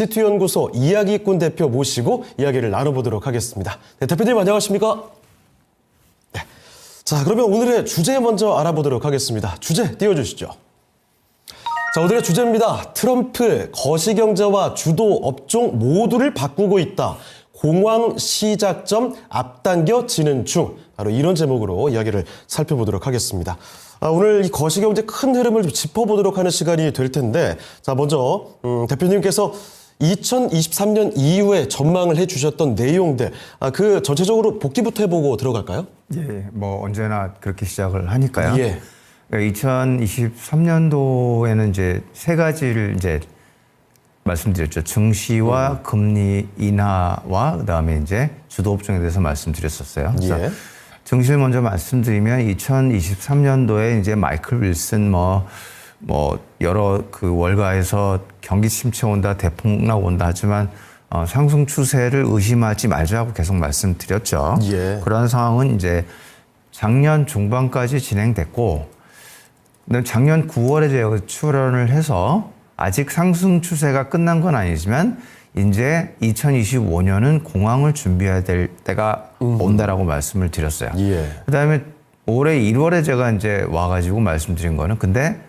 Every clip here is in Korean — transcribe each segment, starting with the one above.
시투연구소 이야기꾼 대표 모시고 이야기를 나눠보도록 하겠습니다. 네, 대표님 안녕하십니까? 네. 자, 그러면 오늘의 주제 먼저 알아보도록 하겠습니다. 주제 띄워주시죠. 자, 오늘의 주제입니다. 트럼프 거시경제와 주도 업종 모두를 바꾸고 있다. 공황 시작점 앞당겨 지는 중. 바로 이런 제목으로 이야기를 살펴보도록 하겠습니다. 아, 오늘 이 거시경제 큰 흐름을 좀 짚어보도록 하는 시간이 될 텐데, 자, 먼저, 음, 대표님께서 2023년 이후에 전망을 해주셨던 내용들, 아, 그 전체적으로 복귀부터 해보고 들어갈까요? 예, 뭐 언제나 그렇게 시작을 하니까요. 예. 2023년도에는 이제 세 가지를 이제 말씀드렸죠. 증시와 음. 금리 인하와 그다음에 이제 주도 업종에 대해서 말씀드렸었어요. 그래서 예. 증시를 먼저 말씀드리면 2023년도에 이제 마이클 윌슨 뭐, 뭐 여러 그 월가에서 경기 침체 온다, 대폭락 온다 하지만 어, 상승 추세를 의심하지 말자고 계속 말씀드렸죠. 예. 그런 상황은 이제 작년 중반까지 진행됐고, 작년 9월에 제가 출연을 해서 아직 상승 추세가 끝난 건 아니지만 이제 2025년은 공항을 준비해야 될 때가 온다라고 말씀을 드렸어요. 예. 그다음에 올해 1월에 제가 이제 와가지고 말씀드린 거는 근데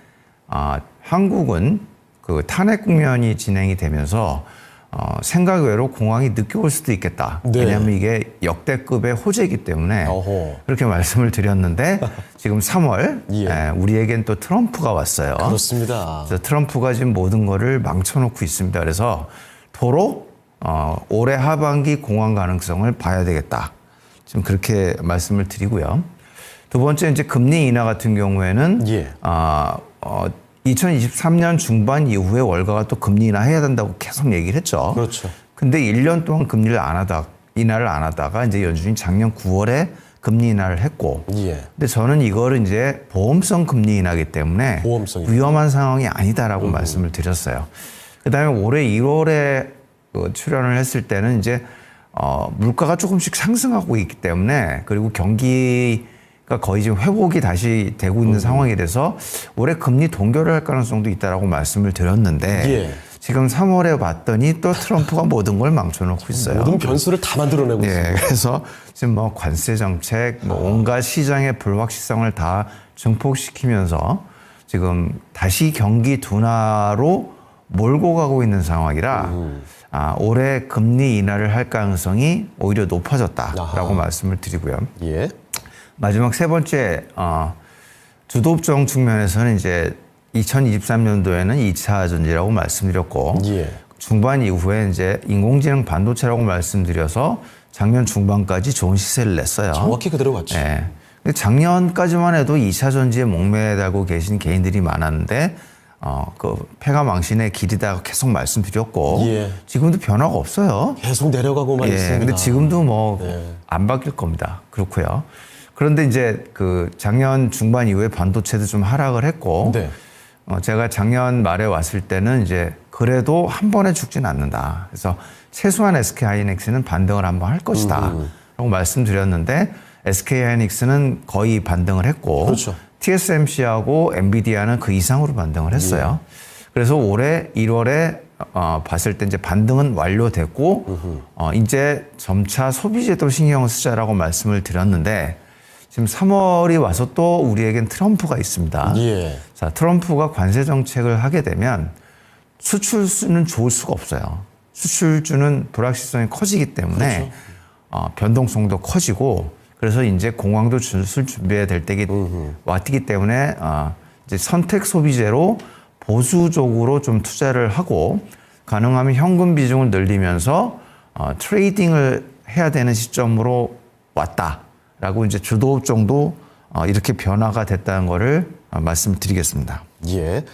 아 한국은 그 탄핵 국면이 진행이 되면서 어, 생각 외로 공항이 늦게 올 수도 있겠다. 네. 왜냐하면 이게 역대급의 호재이기 때문에 어허. 그렇게 말씀을 드렸는데 지금 3월 예. 에, 우리에겐 또 트럼프가 왔어요. 그렇습니다. 그래서 트럼프가 지금 모든 거를 망쳐놓고 있습니다. 그래서 도로 어, 올해 하반기 공항 가능성을 봐야 되겠다. 지금 그렇게 말씀을 드리고요. 두 번째 이제 금리 인하 같은 경우에는 예. 아, 어, 2023년 중반 이후에 월가가 또 금리 인하 해야 된다고 계속 얘기를 했죠. 그렇죠. 근데 1년 동안 금리를 안 하다 인하를 안 하다가 이제 연준이 작년 9월에 금리 인하를 했고 예. 근데 저는 이거를 이제 보험성 금리 인하기 때문에 보험성이요? 위험한 상황이 아니다라고 말씀을 드렸어요. 그다음에 올해 1월에 그 출연을 했을 때는 이제 어, 물가가 조금씩 상승하고 있기 때문에 그리고 경기 가 거의 지금 회복이 다시 되고 있는 상황이라서 올해 금리 동결을 할 가능성도 있다라고 말씀을 드렸는데 예. 지금 3월에 봤더니 또 트럼프가 모든 걸 망쳐놓고 있어요. 모든 변수를 다 만들어내고. 예, 그래서 지금 뭐 관세 정책, 뭐 온갖 시장의 불확실성을 다 증폭시키면서 지금 다시 경기 둔화로 몰고 가고 있는 상황이라 아, 올해 금리 인하를 할 가능성이 오히려 높아졌다라고 아하. 말씀을 드리고요. 예. 마지막 세 번째 어, 주도업종 측면에서는 이제 2023년도에는 2차 전지라고 말씀드렸고 예. 중반 이후에 이제 인공지능 반도체라고 말씀드려서 작년 중반까지 좋은 시세를 냈어요. 정확히 그대로 갔죠. 예. 근데 작년까지만 해도 2차 전지에 목매달고 계신 개인들이 많았는데 어, 그 폐가 망신의 길이다 계속 말씀드렸고 예. 지금도 변화가 없어요. 계속 내려가고만 예, 있습니다. 근데 지금도 뭐안 네. 바뀔 겁니다. 그렇고요. 그런데 이제 그 작년 중반 이후에 반도체도 좀 하락을 했고, 네. 어, 제가 작년 말에 왔을 때는 이제 그래도 한 번에 죽지는 않는다. 그래서 최소한 SK 하이닉스는 반등을 한번 할 것이다. 음. 라고 말씀드렸는데 SK 하이닉스는 거의 반등을 했고, 그렇죠. TSMC하고 엔비디아는 그 이상으로 반등을 했어요. 예. 그래서 올해 1월에 어, 봤을 때 이제 반등은 완료됐고 어, 이제 점차 소비재도 신경을 쓰자라고 말씀을 드렸는데 지금 3월이 와서 또 우리에겐 트럼프가 있습니다. 예. 자, 트럼프가 관세 정책을 하게 되면 수출수는 좋을 수가 없어요. 수출주는 불확실성이 커지기 때문에 그렇죠. 어, 변동성도 커지고 그래서 이제 공항도 슬슬 준비해야 될 때기 왔기 때문에 어, 이제 선택 소비재로 보수적으로 좀 투자를 하고 가능하면 현금 비중을 늘리면서 어, 트레이딩을 해야 되는 시점으로 왔다 라고 이제 주도업종도 어, 이렇게 변화가 됐다는 거를 어, 말씀드리겠습니다. 예.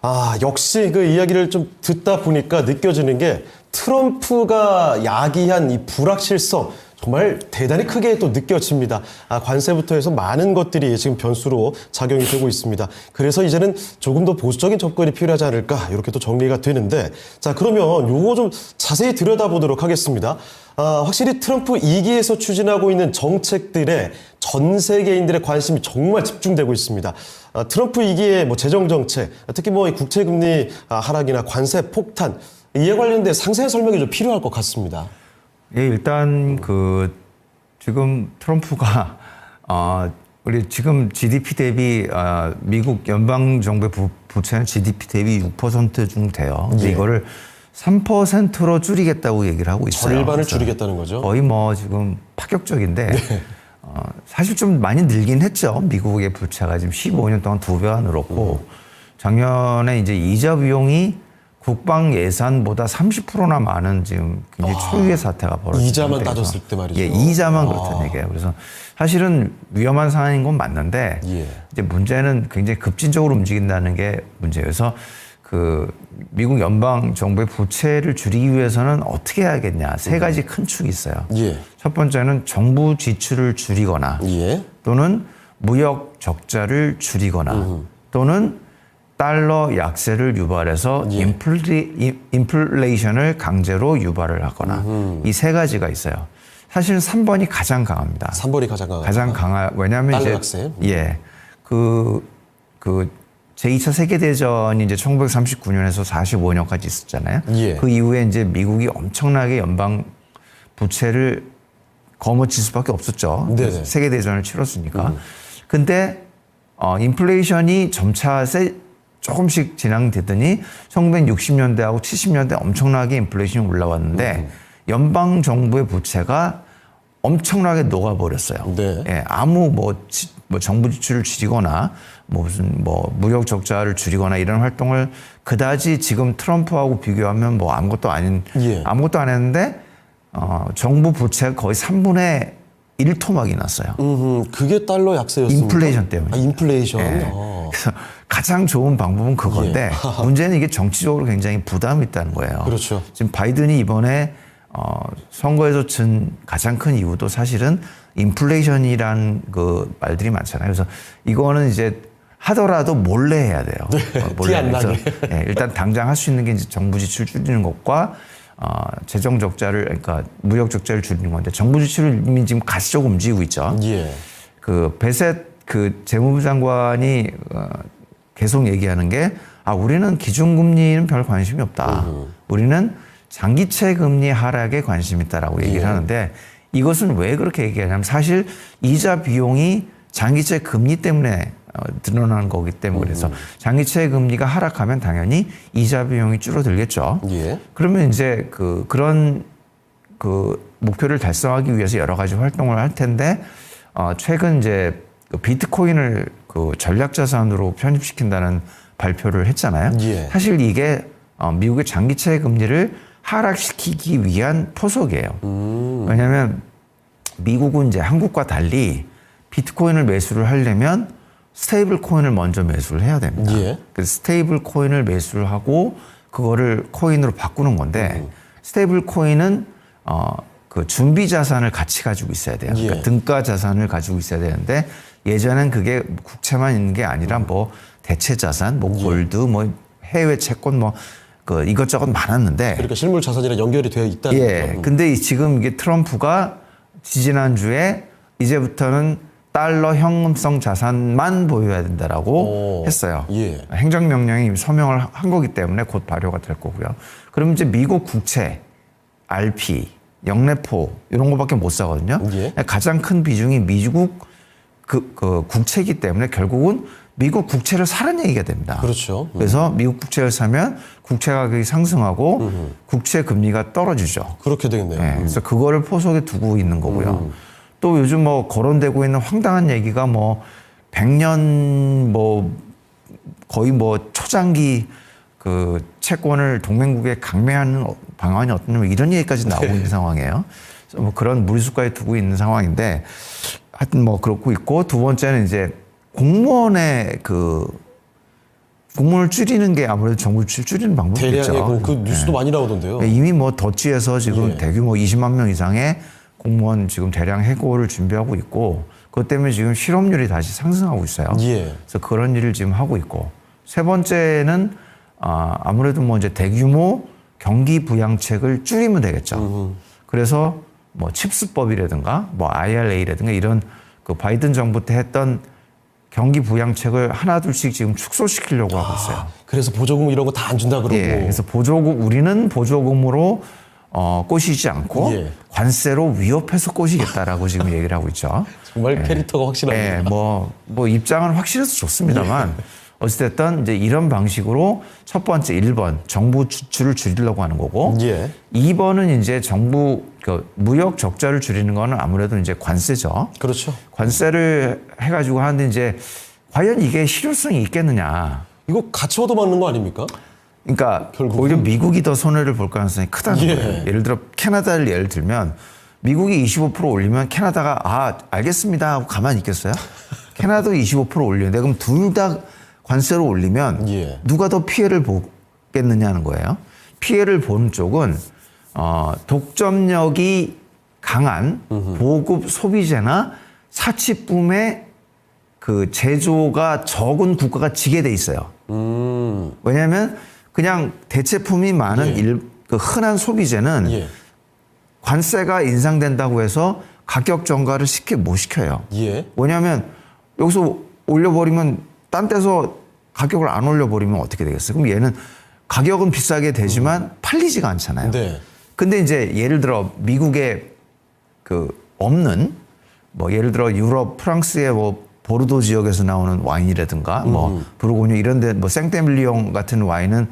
아, 역시 그 이야기를 좀 듣다 보니까 느껴지는 게 트럼프가 야기한 이 불확실성 정말 대단히 크게 또 느껴집니다. 아, 관세부터 해서 많은 것들이 지금 변수로 작용이 되고 있습니다. 그래서 이제는 조금 더 보수적인 접근이 필요하지 않을까 이렇게 또 정리가 되는데 자 그러면 요거 좀 자세히 들여다보도록 하겠습니다. 아, 확실히 트럼프 2기에서 추진하고 있는 정책들에 전 세계인들의 관심이 정말 집중되고 있습니다. 아, 트럼프 2기의 뭐 재정 정책, 특히 뭐이 국채 금리 아, 하락이나 관세 폭탄 이에 관련된 상세한 설명이 좀 필요할 것 같습니다. 예, 일단 그 지금 트럼프가 어 우리 지금 GDP 대비 어, 미국 연방 정부의 부, 부채는 GDP 대비 6% 정도 돼요. 근데 예. 이거를 3%로 줄이겠다고 얘기를 하고 있어요. 절반을 줄이겠다는 거죠. 거의 뭐 지금 파격적인데 네. 어, 사실 좀 많이 늘긴 했죠. 미국의 부채가 지금 15년 동안 두 배가 늘었고 음. 작년에 이제 이자 비용이 국방 예산보다 30%나 많은 지금 굉장히 초유의 사태가 아. 이자만 상태에서. 따졌을 때 말이죠. 예, 이자만 아. 그렇다는 얘기예요. 그래서 사실은 위험한 상황인 건 맞는데 예. 이제 문제는 굉장히 급진적으로 움직인다는 게. 그래서 그 미국 연방 정부의 부채를 줄이기 위해서는 어떻게 해야겠냐 세 가지 큰 축이 있어요. 예. 첫 번째는 정부 지출을 줄이거나 예. 또는 무역 적자를 줄이거나 또는 달러 약세를 유발해서 예. 인플리, 인- 인플레이션을 강제로 유발을 하거나 이 세 가지가 있어요. 사실은 3번이 가장 강합니다. 3번이 가장 강하다. 가장 강하 왜냐하면 이제 약세? 음. 예. 그, 그 제2차 세계대전이 이제 1939년에서 45년까지 있었잖아요. 예. 그 이후에 이제 미국이 엄청나게 연방 부채를 거머쥘 수밖에 없었죠. 네네. 음. 세계대전을 치렀으니까. 근데 어, 인플레이션이 점차 세, 조금씩 진행되더니 1960년대하고 70년대 엄청나게 인플레이션이 올라왔는데 음. 연방 정부의 부채가 엄청나게 녹아버렸어요. 네. 예, 아무 뭐, 지- 뭐 정부 지출을 줄이거나 뭐 무슨 뭐 무역 적자를 줄이거나 이런 활동을 그다지 지금 트럼프하고 비교하면 뭐 아무것도 아닌 예. 아무것도 안 했는데 어, 정부 부채가 거의 3분의 1 토막이 났어요. 음, 그게 달러 약세였습니다. 인플레이션 때문에. 아, 인플레이션. 예. 어. 그래서 가장 좋은 방법은 그건데 문제는 이게 정치적으로 굉장히 부담이 있다는 거예요. 예. 그렇죠. 지금 바이든이 이번에 어, 선거에서 진 가장 큰 이유도 사실은 인플레이션이란 그 말들이 많잖아요. 그래서 이거는 이제 하더라도 몰래 해야 돼요. 어, 티안 나게. 예, 일단 당장 할 수 있는 게 이제 정부 지출 줄이는 것과 어, 재정 적자를 그러니까 무역 적자를 줄이는 건데 정부 지출을 이미 지금 가시적으로 움직이고 있죠. 예. 그 베셋 그 재무부 장관이 어, 계속 얘기하는 게 아 우리는 기준금리는 별 관심이 없다. 우리는 장기채 금리 하락에 관심 있다라고 얘기를 예. 하는데 이것은 왜 그렇게 얘기하냐면 사실 이자 비용이 장기채 금리 때문에 어, 드러나는 거기 때문에 그래서 장기채 금리가 하락하면 당연히 이자 비용이 줄어들겠죠. 예. 그러면 이제 그 그런 그 목표를 달성하기 위해서 여러 가지 활동을 할 텐데 어 최근 이제 그 비트코인을 그 전략 자산으로 편입시킨다는 발표를 했잖아요. 예. 사실 이게 어 미국의 장기채 금리를 하락시키기 위한 포석이에요. 음. 왜냐하면 미국은 이제 한국과 달리 비트코인을 매수를 하려면 스테이블 코인을 먼저 매수를 해야 됩니다. 예. 그 스테이블 코인을 매수를 하고 그거를 코인으로 바꾸는 건데 음. 스테이블 코인은 어 그 준비 자산을 같이 가지고 있어야 돼요. 그러니까 예. 등가 자산을 가지고 있어야 되는데 예전엔 그게 국채만 있는 게 아니라 뭐 대체 자산, 뭐 골드, 뭐 해외 채권 뭐 그 이것저것 많았는데 그러니까 실물 자산이랑 연결이 되어 있다는 예. 거죠. 근데 이- 지금 이게 트럼프가 지지난 주에 이제부터는 달러 현금성 자산만 보유해야 된다라고 오. 했어요. 예. 행정 명령이 이미 서명을 한 거기 때문에 곧 발효가 될 거고요. 그럼 이제 미국 국채, RP, 영래포 이런 거밖에 못 사거든요. 예. 가장 큰 비중이 미국 그, 그 국채이기 때문에 결국은 미국 국채를 사는 얘기가 됩니다. 그렇죠. 그래서 미국 국채를 사면 국채 가격이 상승하고 국채 금리가 떨어지죠. 그렇게 되겠네요. 네, 그래서 그거를 포석에 두고 있는 거고요. 음. 또 요즘 뭐 거론되고 있는 황당한 얘기가 뭐 100년 뭐 거의 뭐 초장기 그 채권을 동맹국에 강매하는 어- 방안이 어떠냐 뭐 이런 얘기까지 나오고 네. 있는 상황이에요. 그래서 뭐 그런 무리수가에 두고 있는 상황인데 하여튼 뭐 그렇고 있고 두 번째는 이제 공무원의 그 공무원을 줄이는 게 아무래도 정부 줄이는 방법이겠죠. 대량의 그, 그 뉴스도 많이 나오던데요. 네, 이미 뭐 더치에서 지금 예. 대규모 20만 명 이상의 공무원 지금 대량 해고를 준비하고 있고 그것 때문에 지금 실업률이 다시 상승하고 있어요. 예. 그래서 그런 일을 지금 하고 있고 세 번째는 아, 아무래도 뭐 이제 대규모 경기 부양책을 줄이면 되겠죠. 그래서 뭐 칩스법이라든가 뭐 IRA라든가 이런 그 바이든 정부 때 했던 경기 부양책을 하나둘씩 지금 축소시키려고 하고 있어요. 아, 그래서 보조금 이런 거 다 안 준다 그러고. 예, 그래서 보조금 우리는 보조금으로 어, 꼬시지 않고 예. 관세로 위협해서 꼬시겠다라고 지금 얘기를 하고 있죠. 정말 캐릭터가 확실합니다. 예, 뭐, 뭐 입장은 확실해서 좋습니다만 어찌됐든 이제 이런 방식으로 첫 번째 1번 정부 지출을 줄이려고 하는 거고 예. 2번은 이제 정부 그 무역 적자를 줄이는 거는 아무래도 이제 관세죠. 그렇죠. 관세를 해가지고 하는데 이제 과연 이게 실효성이 있겠느냐. 이거 같이 얻어맞는 거 아닙니까? 그러니까 결국은? 오히려 미국이 더 손해를 볼 가능성이 크다는 예. 거예요. 예를 들어 캐나다를 예를 들면 미국이 25% 올리면 캐나다가 아 알겠습니다 하고 가만히 있겠어요? 캐나다도 25% 올리는데 그럼 둘 다 관세로 올리면 예. 누가 더 피해를 보겠느냐는 거예요. 피해를 보는 쪽은 어, 독점력이 강한 보급 소비재나 사치품의 그 제조가 적은 국가가 지게 돼 있어요. 음. 왜냐하면 그냥 대체품이 많은 예. 일, 그 흔한 소비재는 예. 관세가 인상된다고 해서 가격 정가를 쉽게 못 시켜요. 예. 왜냐하면 여기서 올려버리면 딴 데서 가격을 안 올려버리면 어떻게 되겠어요? 그럼 얘는 가격은 비싸게 되지만 팔리지가 않잖아요. 네. 근데 이제 예를 들어 미국에 그 없는 뭐 예를 들어 유럽 프랑스의 뭐 보르도 지역에서 나오는 와인이라든가 뭐 부르고뉴 이런 데 뭐 생테밀리옹 같은 와인은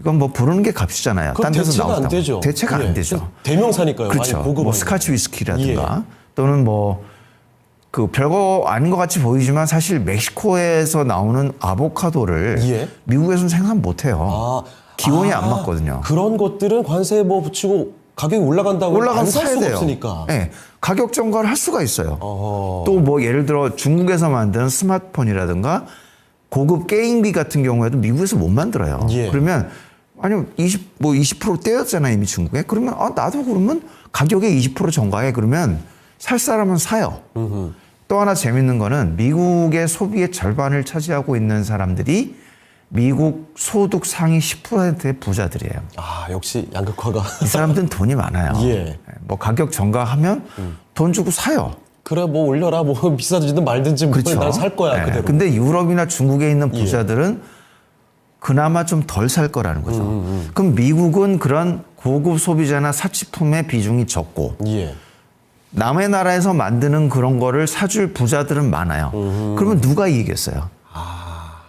이건 뭐 부르는 게 값이잖아요. 딴 데서 대체가 안. 되죠. 대체가 예. 안 되죠. 대명사니까요. 그렇죠. 뭐. 스카치 위스키라든가 예. 또는 뭐 그 별거 아닌 것 같이 보이지만 사실 멕시코에서 나오는 아보카도를 예. 미국에서는 생산 못 해요. 아, 기온이 아, 안 맞거든요. 그런 것들은 관세 뭐 붙이고 가격이 올라간다고 올라가면 사야 수가 돼요. 없으니까. 네. 가격 정가를 할 수가 있어요. 어허. 또뭐 예를 들어 중국에서 만드는 스마트폰이라든가 고급 게임기 같은 경우에도 미국에서 못 만들어요. 예. 그러면 아니 20뭐 20% 떼었잖아요 이미 중국에. 그러면 아 나도 그러면 가격에 20% 정가해 그러면 살 사람은 사요. 또 하나 재밌는 거는 미국의 소비의 절반을 차지하고 있는 사람들이 미국 소득 상위 10%의 부자들이에요. 아 역시 양극화가. 이 사람들은 돈이 많아요. 예. 뭐 가격 정가하면 돈 주고 사요. 그래 뭐 올려라 뭐 비싸지든 말든지 뭐 그렇죠. 난살 거야 네. 그대로. 예. 근데 유럽이나 중국에 있는 부자들은 그나마 좀 덜 살 거라는 거죠. 음, 그럼 미국은 그런 고급 소비자나 사치품의 비중이 적고 예. 남의 나라에서 만드는 그런 거를 사줄 부자들은 많아요. 그러면 누가 이기겠어요? 아.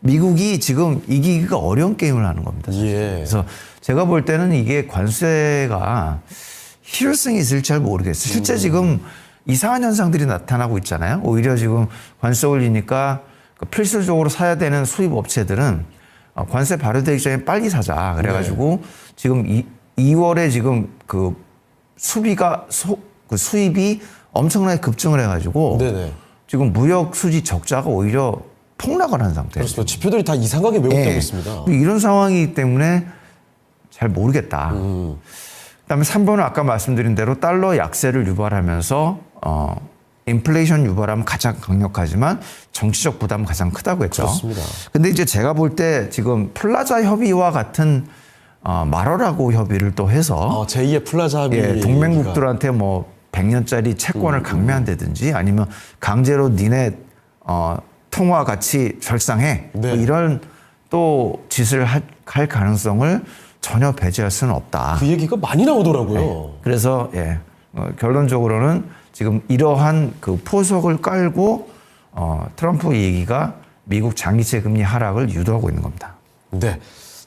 미국이 지금 이기기가 어려운 게임을 하는 겁니다. 예. 그래서 제가 볼 때는 이게 관세가 실효성이 있을지 잘 모르겠어요. 실제 지금 이상한 현상들이 나타나고 있잖아요. 오히려 지금 관세 올리니까 그 필수적으로 사야 되는 수입 업체들은 어, 관세 발효되기 전에 빨리 사자. 그래가지고 지금 이, 2월에 지금 그 수비가 소, 그 수입이 엄청나게 급증을 해가지고 네네. 지금 무역 수지 적자가 오히려 폭락을 한 상태예요. 그렇습니다. 지표들이 다 이상하게 왜곡되고 예. 있습니다. 이런 상황이기 때문에 잘 모르겠다. 음. 그다음에 3번은 아까 말씀드린 대로 달러 약세를 유발하면서 어 인플레이션 유발하면 가장 강력하지만 정치적 부담 가장 크다고 했죠. 그렇습니다. 근데 이제 제가 볼 때 지금 플라자 협의와 같은 어 말어라고 협의를 또 해서 어, 제2의 플라자 합의 예, 동맹국들한테 뭐 100년짜리 음, 채권을 강매한다든지 아니면 강제로 니네 어, 통화 가치 절상해 네. 뭐 이런 또 짓을 할, 할 가능성을 전혀 배제할 수는 없다. 그 얘기가 많이 나오더라고요. 그래서 예, 어, 결론적으로는 지금 이러한 그 포석을 깔고 어, 트럼프 얘기가 미국 장기채 금리 하락을 유도하고 있는 겁니다. 네.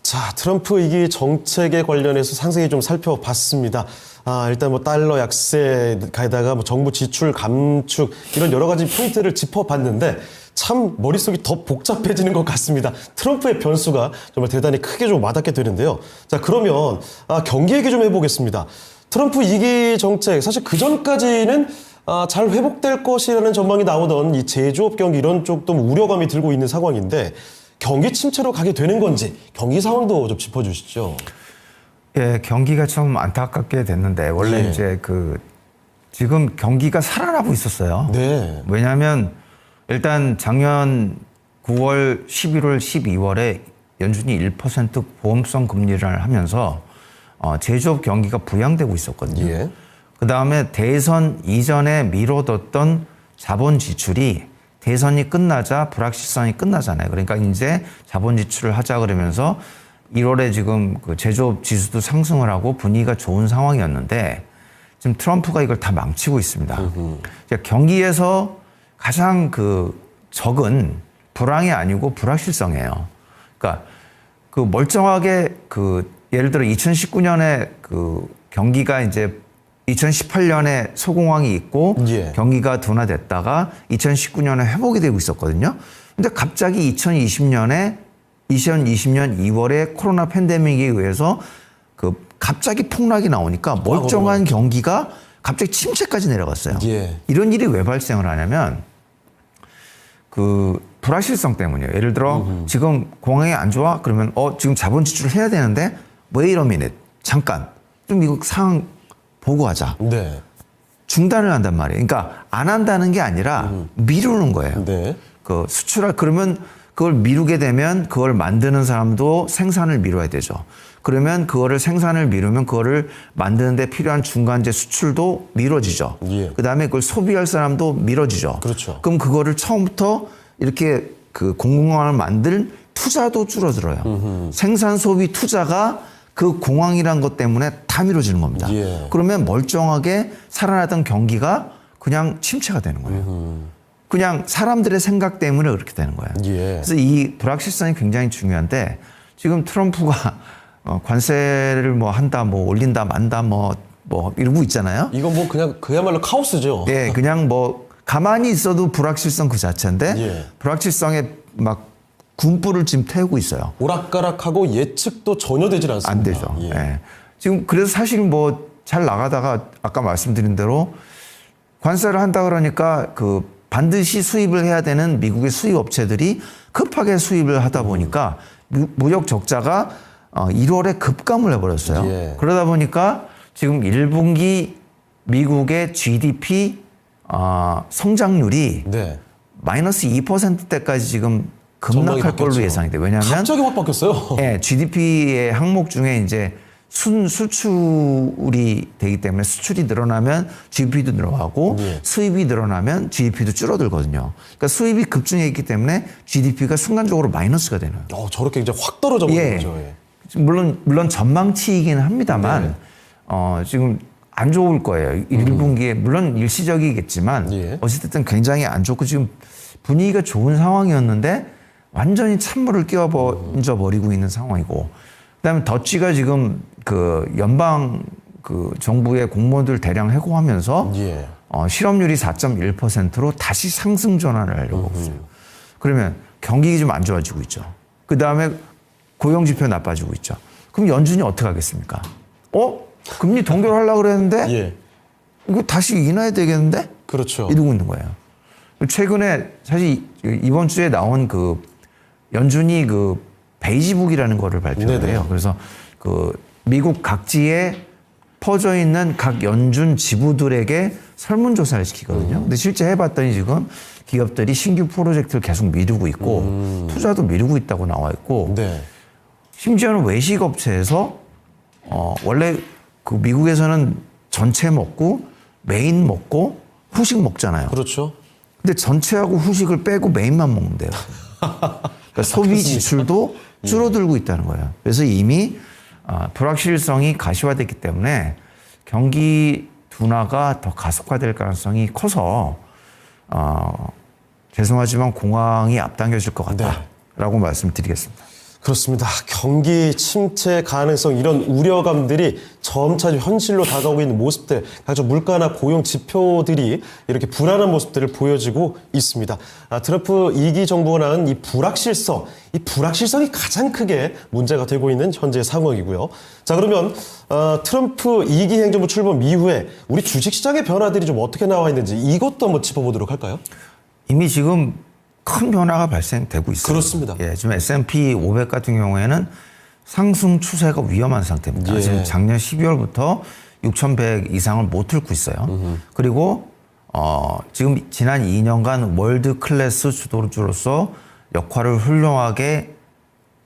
자, 트럼프 이기 정책에 관련해서 상세히 좀 살펴봤습니다. 아, 일단 뭐 달러 약세 가에다가 뭐 정부 지출 감축 이런 여러 가지 포인트를 짚어봤는데 참 머릿속이 더 복잡해지는 것 같습니다. 트럼프의 변수가 정말 대단히 크게 좀 와닿게 되는데요. 자, 그러면 아, 경기 얘기 좀 해보겠습니다. 트럼프 이기 정책 사실 그 전까지는 아, 잘 회복될 것이라는 전망이 나오던 이 제조업 경기 이런 쪽도 우려감이 들고 있는 상황인데 경기 침체로 가게 되는 건지 경기 상황도 좀 짚어주시죠. 예, 경기가 좀 안타깝게 됐는데 원래 예. 이제 그 지금 경기가 살아나고 있었어요. 네. 왜냐하면 일단 작년 9월, 11월, 12월에 연준이 1% 보험성 금리를 하면서 어, 제조업 경기가 부양되고 있었거든요. 예. 그 다음에 대선 이전에 미뤄뒀던 자본 지출이 대선이 끝나자 불확실성이 끝나잖아요. 그러니까 이제 자본 지출을 하자 그러면서 1월에 지금 그 제조업 지수도 상승을 하고 분위기가 좋은 상황이었는데 지금 트럼프가 이걸 다 망치고 있습니다. 그러니까 경기에서 가장 그 적은 불황이 아니고 불확실성이에요. 그러니까 그 멀쩡하게 그 예를 들어 2019년에 그 경기가 이제 2018년에 소공황이 있고 예. 경기가 둔화됐다가 2019년에 회복이 되고 있었거든요. 근데 갑자기 2020년에 2020년 2월에 코로나 팬데믹에 의해서 그 갑자기 폭락이 나오니까 멀쩡한 경기가 갑자기 침체까지 내려갔어요. 예. 이런 일이 왜 발생을 하냐면 그 불확실성 때문이에요. 예를 들어 지금 공항이 안 좋아 그러면 어 지금 자본 지출을 해야 되는데 wait a minute 잠깐 좀 이거 상황 보고 하자. 네. 중단을 한단 말이에요. 그러니까 안 한다는 게 아니라 미루는 거예요. 네. 그 수출할 그러면 그걸 미루게 되면 그걸 만드는 사람도 생산을 미뤄야 되죠. 그러면 그거를 생산을 미루면 그거를 만드는데 필요한 중간재 수출도 미뤄지죠. 예. 그다음에 그걸 소비할 사람도 미뤄지죠. 그렇죠. 그럼 그거를 처음부터 이렇게 그 공공항을 만들 투자도 줄어들어요. 생산 소비 투자가 그 공항이란 것 때문에 다 미뤄지는 겁니다. 예. 그러면 멀쩡하게 살아나던 경기가 그냥 침체가 되는 거예요. 그냥 사람들의 생각 때문에 그렇게 되는 거예요. 예. 그래서 이 불확실성이 굉장히 중요한데 지금 트럼프가 어, 관세를 뭐 한다, 뭐 올린다, 만다, 뭐, 뭐 이러고 있잖아요. 이건 뭐 그냥 그야말로 카오스죠. 예, 그냥 뭐 가만히 있어도 불확실성 그 자체인데 예. 불확실성에 막 군불을 지금 태우고 있어요. 오락가락하고 예측도 전혀 되질 않습니다. 안 되죠. 예. 예. 지금 그래서 사실 뭐 잘 나가다가 아까 말씀드린 대로 관세를 한다 그러니까 그 반드시 수입을 해야 되는 미국의 수입 업체들이 급하게 수입을 하다 보니까 무- 무역 적자가 어 1월에 급감을 해버렸어요. 예. 그러다 보니까 지금 1분기 미국의 GDP 어 성장률이 네. 마이너스 2%대까지 지금 급락할 걸로. 예상이 돼요. 왜냐하면 갑자기 확 바뀌었어요. 예, GDP의 항목 중에 이제 순 수출이 되기 때문에 수출이 늘어나면 GDP도 늘어가고 예. 수입이 늘어나면 GDP도 줄어들거든요. 그러니까 수입이 급증해 있기 때문에 GDP가 순간적으로 마이너스가 되는. 어, 저렇게 이제 확 떨어져 버린 예. 거죠. 예. 물론 물론 전망치이기는 합니다만 네. 어, 지금 안 좋을 거예요. 1분기에 물론 일시적이겠지만 음. 예. 어쨌든 굉장히 안 좋고 지금 분위기가 좋은 상황이었는데 완전히 찬물을 끼워져 버리고 있는 상황이고 그다음에 더치가 지금 그 연방 그 정부의 공무원들 대량 해고하면서 예. 어, 실업률이 4.1%로 다시 상승 전환을 하려고 하고 있어요. 그러면 경기가 좀 안 좋아지고 있죠. 그 다음에 고용 지표 나빠지고 있죠. 그럼 연준이 어떻게 하겠습니까? 어? 금리 동결 하려고 그랬는데 예. 이거 다시 인하해야 되겠는데? 그렇죠. 이러고 있는 거예요. 최근에 사실 이번 주에 나온 그 연준이 그 베이지북이라는 거를 발표를 네네. 해요. 그래서 그 미국 각지에 퍼져 있는 각 연준 지부들에게 설문조사를 시키거든요. 근데 실제 해봤더니 지금 기업들이 신규 프로젝트를 계속 미루고 있고 투자도 미루고 있다고 나와 있고 네. 심지어는 외식 업체에서 어 원래 그 미국에서는 전체 먹고 메인 먹고 후식 먹잖아요. 그렇죠. 근데 전체하고 후식을 빼고 메인만 먹는데요. 그러니까 소비 지출도 줄어들고 있다는 거예요. 그래서 이미 아, 불확실성이 가시화됐기 때문에 경기 둔화가 더 가속화될 가능성이 커서 어, 죄송하지만 공항이 앞당겨질 것 같다라고 말씀드리겠습니다. 그렇습니다. 경기 침체 가능성 이런 우려감들이 점차 현실로 다가오고 있는 모습들, 각종 물가나 고용 지표들이 이렇게 불안한 모습들을 보여지고 있습니다. 아, 트럼프 2기 정부가 낳은 이 불확실성, 이 불확실성이 가장 크게 문제가 되고 있는 현재 상황이고요. 자 그러면 어, 트럼프 2기 행정부 출범 이후에 우리 주식시장의 변화들이 좀 어떻게 나와 있는지 이것도 한번 짚어보도록 할까요? 이미 지금 큰 변화가 발생되고 있어요. 그렇습니다. 예, 지금 S&P 500 같은 경우에는 상승 추세가 위험한 상태입니다. 예. 지금 작년 12월부터 6,100 이상을 못 뚫고 있어요. 그리고 어, 지금 지난 2년간 월드 클래스 주도주로서 역할을 훌륭하게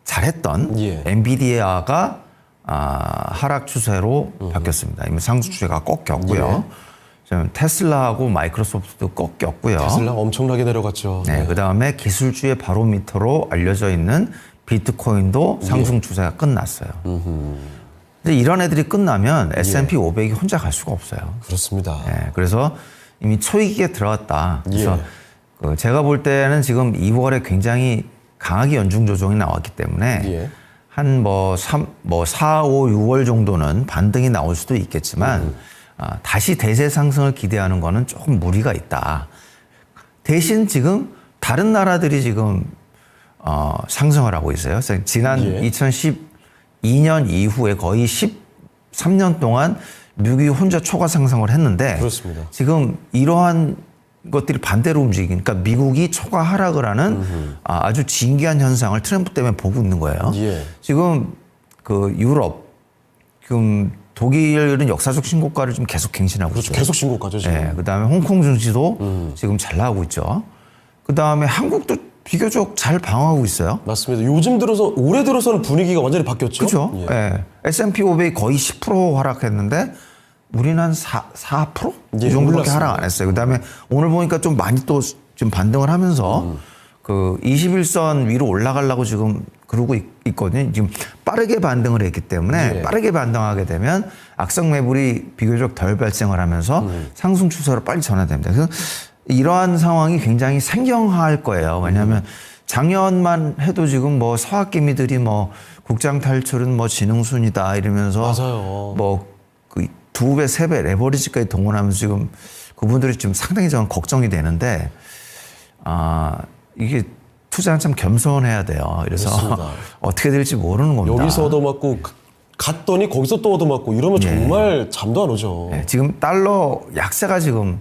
잘했던 예. 엔비디아가 아, 하락 추세로 바뀌었습니다. 이미 상승 추세가 꺾였고요. 좀 테슬라하고 마이크로소프트도 꺾였고요. 테슬라 엄청나게 내려갔죠. 네, 그 다음에 기술주의 바로미터로 알려져 있는 비트코인도 상승 추세가 끝났어요. 근데 이런 애들이 끝나면 S&P 500이 혼자 갈 수가 없어요. 그렇습니다. 예, 그래서 이미 초이기에 들어갔다. 그래서 예. 그 제가 볼 때는 지금 2월에 굉장히 강하게 연중 조정이 나왔기 때문에 예. 한뭐 3, 뭐 4, 5, 6월 정도는 반등이 나올 수도 있겠지만 음. 아, 다시 대세 상승을 기대하는 거는 조금 무리가 있다. 대신 지금 다른 나라들이 지금 어, 상승을 하고 있어요. 지난 예. 2012년 이후에 거의 13년 동안 미국이 혼자 초과 상승을 했는데 그렇습니다. 지금 이러한 것들이 반대로 움직이니까 미국이 초과 하락을 하는 아, 아주 진기한 현상을 트럼프 때문에 보고 있는 거예요. 예. 지금 그 유럽, 지금 독일은 역사적 신고가를 좀 계속 갱신하고 그렇죠. 있어요. 계속 신고가죠, 지금. 네, 그다음에 홍콩 증시도 음. 지금 잘 나가고 있죠. 그다음에 한국도 비교적 잘 방어하고 있어요. 맞습니다. 요즘 들어서 올해 들어서는 분위기가 완전히 바뀌었죠. 그렇죠. 예. 예. S&P 500이 거의 10% 하락했는데 우리는 한 4, 4%? 예, 이 정도밖에. 하락 안 했어요. 그다음에 오늘 보니까 좀 많이 또 좀 반등을 하면서 음. 그 21선 위로 올라가려고 지금 그러고 있, 있거든요. 지금 빠르게 반등을 했기 때문에 예. 빠르게 반등하게 되면 악성 매물이 비교적 덜 발생을 하면서 음. 상승 추세로 빨리 전환됩니다. 그래서 이러한 상황이 굉장히 생경할 거예요. 왜냐하면 작년만 해도 지금 뭐 서학개미들이 뭐 국장 탈출은 뭐 지능순이다 이러면서 맞아요. 뭐그 두 배, 세 배 레버리지까지 동원하면서 지금 그분들이 지금 상당히 저는 걱정이 되는데 아 이게 투자는 참 겸손해야 돼요. 그래서 그렇습니다. 어떻게 될지 모르는 겁니다. 여기서 얻어맞고 가- 갔더니 거기서 또 얻어맞고 이러면 정말 잠도 안 오죠. 네, 지금 달러 약세가 지금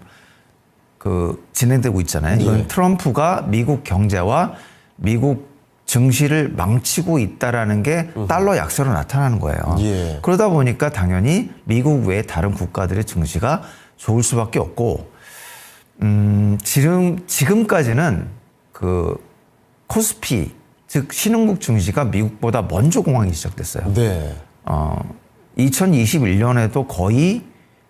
그 진행되고 있잖아요. 이건 예. 트럼프가 미국 경제와 미국 증시를 망치고 있다라는 게 달러 약세로 나타나는 거예요. 예. 그러다 보니까 당연히 미국 외 다른 국가들의 증시가 좋을 수밖에 없고, 음, 지금, 지금까지는 그 코스피, 즉 신흥국 증시가 미국보다 먼저 공항이 시작됐어요. 네. 어, 2021년에도 거의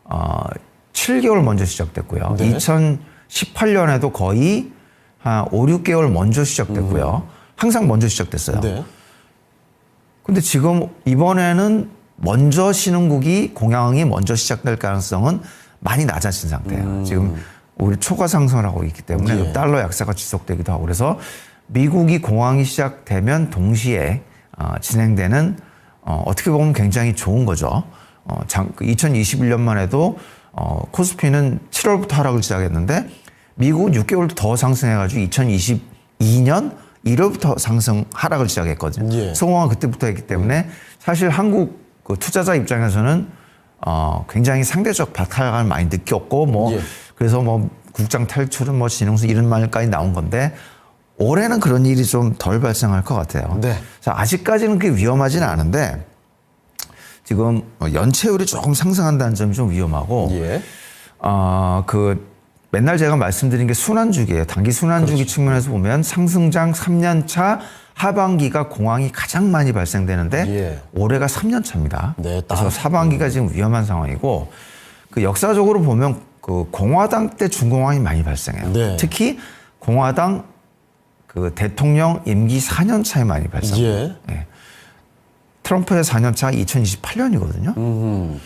어, 7개월 먼저 시작됐고요. 네. 2018년에도 거의 한 5, 6개월 먼저 시작됐고요. 항상 먼저 시작됐어요. 네. 근데 지금 이번에는 먼저 신흥국이 공항이 먼저 시작될 가능성은 많이 낮아진 상태예요. 지금 우리 초과 상승을 하고 있기 때문에 음. 예. 달러 약세가 지속되기도 하고 그래서 미국이 공항이 시작되면 동시에 어, 진행되는 어, 어떻게 보면 굉장히 좋은 거죠. 어, 장, 2021년만 해도 어, 코스피는 7월부터 하락을 시작했는데 미국은 6개월 더 상승해가지고 2022년 1월부터 상승 하락을 시작했거든요. 예. 성공은 그때부터 했기 때문에 사실 한국 그 투자자 입장에서는 어, 굉장히 상대적 박탈감을 많이 느꼈고 뭐 예. 그래서 뭐 국장 탈출은 뭐 진흥수 이런 말까지 나온 건데 올해는 그런 일이 좀 덜 발생할 것 같아요. 네. 자, 아직까지는 그게 위험하지는 않은데 지금 어, 연체율이 조금 상승한다는 점이 좀 위험하고 예. 어, 그 맨날 제가 말씀드린 게 순환주기예요. 단기 순환주기 그렇죠. 측면에서 보면 상승장 3년 차 하반기가 공황이 가장 많이 발생되는데 예. 올해가 3년 차입니다. 네, 딱. 그래서 하반기가 지금 위험한 상황이고 그 역사적으로 보면 그 공화당 때 중공황이 많이 발생해요. 네. 특히 공화당 그 대통령 임기 4년 차에 많이 발생해요. 예. 트럼프의 4년 차가 2028년이거든요. 음.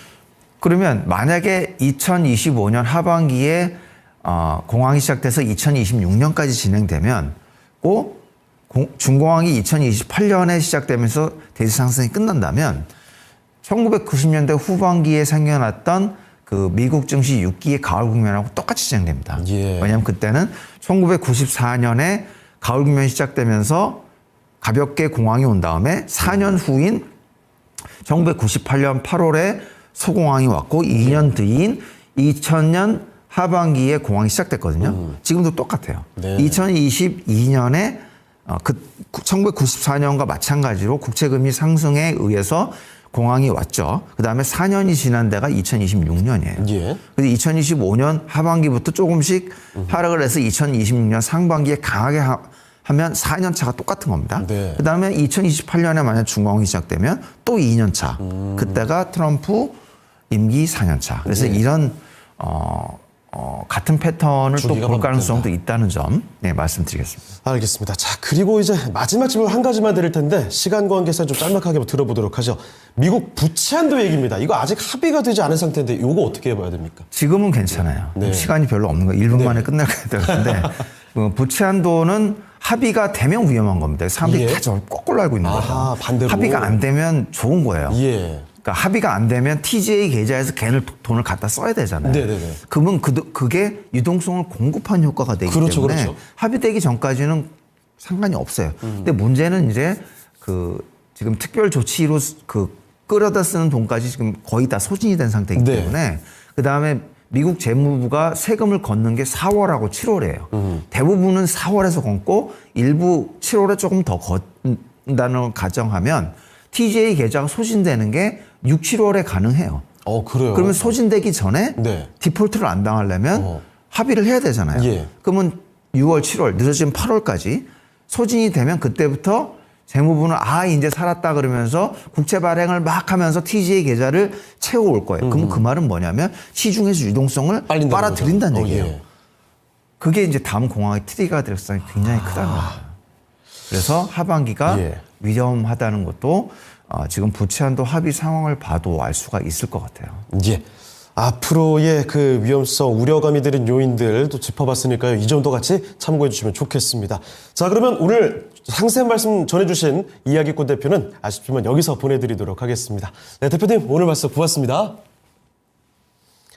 그러면 만약에 2025년 하반기에 어, 공항이 시작돼서 2026년까지 진행되면 꼭 공- 중공항이 2028년에 시작되면서 대지 상승이 끝난다면 1990년대 후반기에 생겨났던 그 미국 증시 6기의 가을 국면하고 똑같이 진행됩니다. 예. 왜냐하면 그때는 1994년에 가을 국면이 시작되면서 가볍게 공항이 온 다음에 4년 후인 1998년 8월에 소공항이 왔고 2년 뒤인 2000년 하반기에 공항이 시작됐거든요. 지금도 똑같아요. 네. 2022년에 어, 그 1994년과 마찬가지로 국채금리 상승에 의해서 공항이 왔죠. 그 다음에 4년이 지난 데가 2026년이에요. 예. 근데 2025년 하반기부터 조금씩 하락을 해서 2026년 상반기에 강하게 하, 면 4년 차가 똑같은 겁니다. 네. 그 다음에 2028년에 만약 중공이 시작되면 또 2년 차. 그때가 트럼프 임기 4년 차. 그래서 네. 이런 어, 어, 같은 패턴을 또 볼 가능성도 있다는 점 네, 말씀드리겠습니다. 알겠습니다. 자, 그리고 이제 마지막 질문 한 가지만 드릴 텐데 시간 관계상 좀 짤막하게 들어보도록 하죠. 미국 부채한도 얘기입니다. 이거 아직 합의가 되지 않은 상태인데 이거 어떻게 해봐야 됩니까? 지금은 괜찮아요. 네. 시간이 별로 없는 거 1분 만에 끝날 것 같은데 그 부채 한도는 합의가 되면 위험한 겁니다. 사람들이 예. 다 저걸 거꾸로 알고 있는 아하, 거예요. 반대로. 합의가 안 되면 좋은 거예요. 예. 그러니까 합의가 안 되면 TGA 계좌에서 걔를 도- 돈을 갖다 써야 되잖아요. 네네네. 그러면 그, 그게 유동성을 공급한 효과가 되기 그렇죠, 때문에 그렇죠. 음. 합의되기 전까지는 상관이 없어요. 근데 문제는 이제 그 지금 특별 조치로 스- 그 끌어다 쓰는 돈까지 지금 거의 다 소진이 된 상태이기 네. 때문에 그 다음에 미국 재무부가 세금을 걷는 게 4월하고 7월이에요. 음. 대부분은 4월에서 걷고 일부 7월에 조금 더 걷는다는 걸 가정하면 TGA 계좌가 소진되는 게 6, 7월에 가능해요. 어, 그래요. 그러면 소진되기 전에 네. 디폴트를 안 당하려면 어. 합의를 해야 되잖아요. 예. 그러면 6월, 7월, 늦어지면 8월까지 소진이 되면 그때부터 재무부는 아 이제 살았다 그러면서 국채 발행을 막 하면서 TGA 계좌를 채워올 거예요. 그럼 그 말은 뭐냐면 시중에서 유동성을 음. 빨아들인다는 거죠. 어, 얘기예요. 예. 그게 이제 다음 공항의 트리거가 될 가능성이 굉장히 크다는 거예요. 그래서 하반기가 아. 예. 위험하다는 것도 어, 지금 부채한도 합의 상황을 봐도 알 수가 있을 것 같아요. 예. 앞으로의 그 위험성, 우려감이 드는 요인들 또 짚어봤으니까요. 이 점도 같이 참고해 주시면 좋겠습니다. 자, 그러면 오늘 상세한 말씀 전해주신 이야기꾼 대표는 아쉽지만 여기서 보내드리도록 하겠습니다. 네, 대표님 오늘 말씀 고맙습니다.